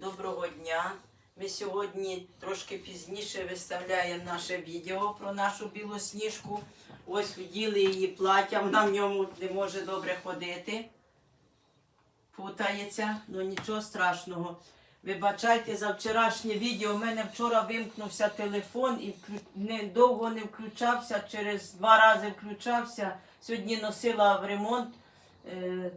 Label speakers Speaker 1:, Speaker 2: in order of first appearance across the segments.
Speaker 1: Доброго дня. Ми сьогодні трошки пізніше виставляємо наше відео про нашу білу сніжку. Ось вділи її плаття, вона в ньому не може добре ходити. Путається, ну нічого страшного. Вибачайте за вчорашнє відео. У мене вчора вимкнувся телефон і довго не включався, через два рази включався. Сьогодні носила в ремонт,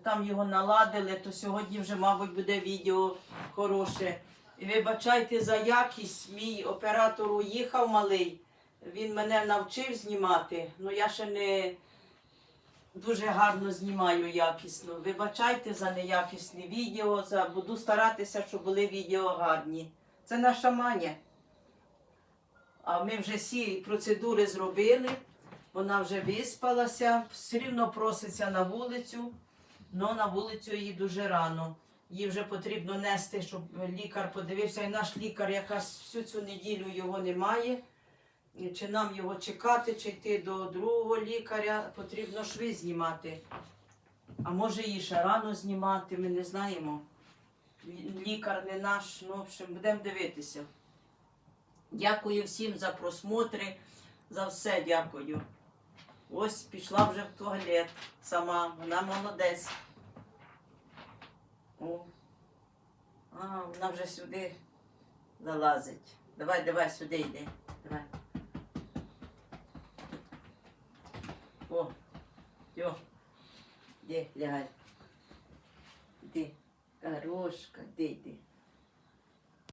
Speaker 1: там його наладили, то сьогодні вже, мабуть, буде відео хороше. І вибачайте за якість. Мій оператор уїхав малий. Він мене навчив знімати, але я ще не дуже гарно знімаю якісно. Вибачайте за неякісне відео. За... Буду старатися, щоб були відео гарні. Це наша маня. А ми вже всі процедури зробили. Вона вже виспалася, все рівно проситься на вулицю, але на вулицю її дуже рано. Їй вже потрібно нести, щоб лікар подивився. І наш лікар якраз всю цю неділю його немає. Чи нам його чекати, чи йти до другого лікаря, потрібно шви знімати. А може її ще рано знімати, ми не знаємо. Лікар не наш, ну, в общем, будемо дивитися. Дякую всім за просмотри, за все дякую. Ось пішла вже в туалет сама, вона молодець. О. А, вона вже сюди залазить. Давай, давай, сюди йди. Давай. О, йо. Де, лягай. Іди. Хорошка, де йди.